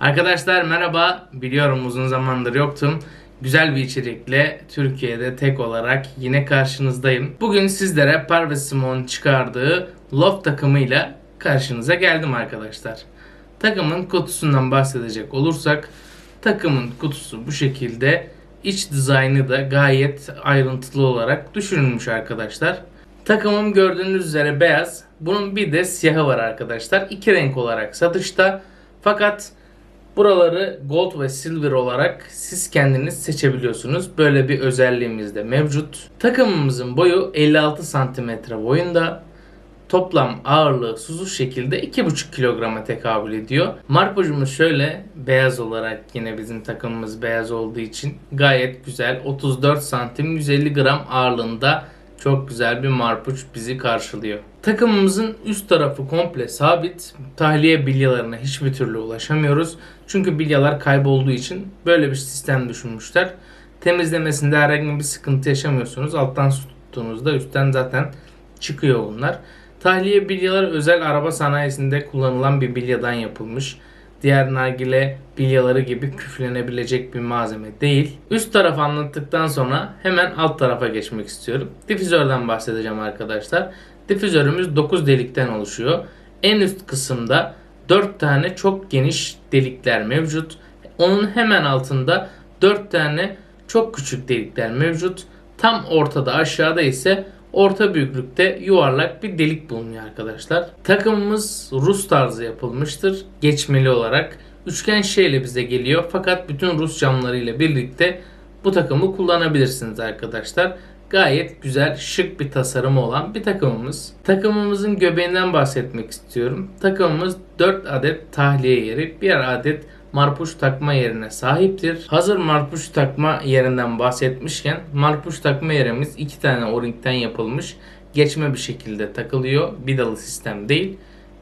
Arkadaşlar merhaba. Biliyorum uzun zamandır yoktum. Güzel bir içerikle Türkiye'de tek olarak yine karşınızdayım. Bugün sizlere Parve Simon çıkardığı Love takımıyla karşınıza geldim arkadaşlar. Takımın kutusundan bahsedecek olursak takımın kutusu bu şekilde. İç dizaynı da gayet ayrıntılı olarak düşünülmüş arkadaşlar. Takımım gördüğünüz üzere beyaz. Bunun bir de siyahı var arkadaşlar. İki renk olarak satışta. Fakat Buraları gold ve silver olarak siz kendiniz seçebiliyorsunuz. Böyle bir özelliğimiz de mevcut. Takımımızın boyu 56 cm boyunda. Toplam ağırlığı susuz şekilde 2,5 kilograma tekabül ediyor. Marpucumuz şöyle beyaz olarak yine bizim takımımız beyaz olduğu için gayet güzel 34 santim 150 gram ağırlığında çok güzel bir marpuç bizi karşılıyor. Takımımızın üst tarafı komple sabit. Tahliye bilyalarına hiçbir türlü ulaşamıyoruz. Çünkü bilyalar kaybolduğu için böyle bir sistem düşünmüşler. Temizlemesinde herhangi bir sıkıntı yaşamıyorsunuz. Alttan su tuttuğunuzda üstten zaten çıkıyor bunlar. Tahliye bilyalar özel araba sanayisinde kullanılan bir bilyadan yapılmış. Diğer nargile bilyaları gibi küflenebilecek bir malzeme değil. Üst tarafı anlattıktan sonra hemen alt tarafa geçmek istiyorum. Difüzörden bahsedeceğim arkadaşlar. Difüzörümüz 9 delikten oluşuyor. En üst kısımda 4 tane çok geniş delikler mevcut. Onun hemen altında 4 tane çok küçük delikler mevcut. Tam ortada aşağıda ise orta büyüklükte yuvarlak bir delik bulunuyor arkadaşlar. Takımımız Rus tarzı yapılmıştır. Geçmeli olarak. Üçgen şeyle bize geliyor. Fakat bütün Rus camlarıyla birlikte bu takımı kullanabilirsiniz arkadaşlar. Gayet güzel, şık bir tasarımı olan bir takımımız. Takımımızın göbeğinden bahsetmek istiyorum. Takımımız 4 adet tahliye yeri, 1 adet marpuç takma yerine sahiptir. Hazır marpuç takma yerinden bahsetmişken marpuç takma yerimiz iki tane o-ringten yapılmış. Geçme bir şekilde takılıyor. Vidalı sistem değil.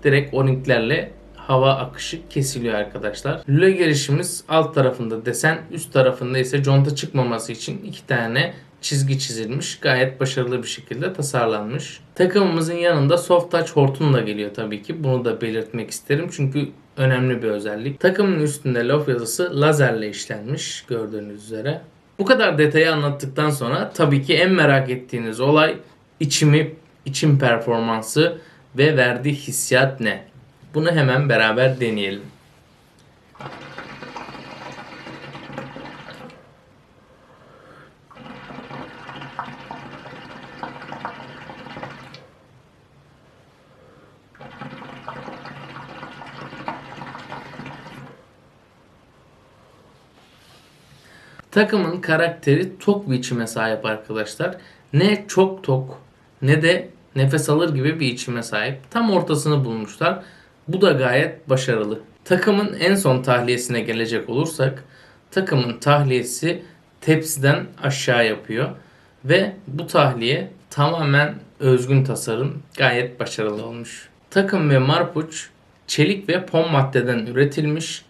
Direkt o-ringlerle hava akışı kesiliyor arkadaşlar. Lüle girişimiz alt tarafında desen, üst tarafında ise conta çıkmaması için iki tane çizgi çizilmiş. Gayet başarılı bir şekilde tasarlanmış. Takımımızın yanında soft touch hortum da geliyor tabii ki. Bunu da belirtmek isterim çünkü önemli bir özellik. Takımın üstünde Love yazısı lazerle işlenmiş gördüğünüz üzere. Bu kadar detayı anlattıktan sonra tabii ki en merak ettiğiniz olay içimi, içim performansı ve verdiği hissiyat ne? Bunu hemen beraber deneyelim. Takımın karakteri tok bir içime sahip arkadaşlar. Ne çok tok ne de nefes alır gibi bir içime sahip. Tam ortasını bulmuşlar. Bu da gayet başarılı. Takımın en son tahliyesine gelecek olursak takımın tahliyesi tepsiden aşağı yapıyor. Ve bu tahliye tamamen özgün tasarım gayet başarılı olmuş. Takım ve marpuç çelik ve pom maddeden üretilmiş.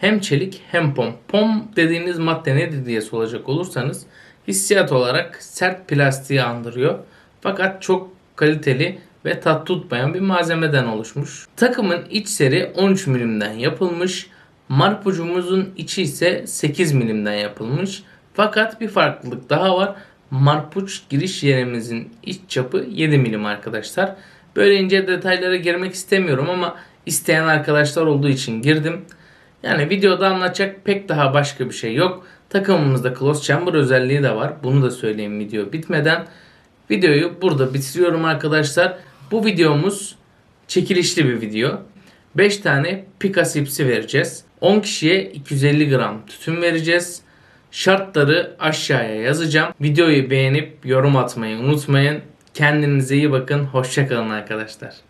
Hem çelik hem pom. Pom dediğiniz madde nedir diye soracak olursanız hissiyat olarak sert plastiği andırıyor. Fakat çok kaliteli ve tat tutmayan bir malzemeden oluşmuş. Takımın iç seri 13 milimden yapılmış. Marpucumuzun içi ise 8 milimden yapılmış. Fakat bir farklılık daha var. Marpuç giriş yerimizin iç çapı 7 milim arkadaşlar. Böyle ince detaylara girmek istemiyorum ama isteyen arkadaşlar olduğu için girdim. Yani videoda anlatacak pek daha başka bir şey yok. Takımımızda close chamber özelliği de var. Bunu da söyleyeyim video bitmeden. Videoyu burada bitiriyorum arkadaşlar. Bu videomuz çekilişli bir video. 5 tane pika sipsi vereceğiz. 10 kişiye 250 gram tütün vereceğiz. Şartları aşağıya yazacağım. Videoyu beğenip yorum atmayı unutmayın. Kendinize iyi bakın. Hoşçakalın arkadaşlar.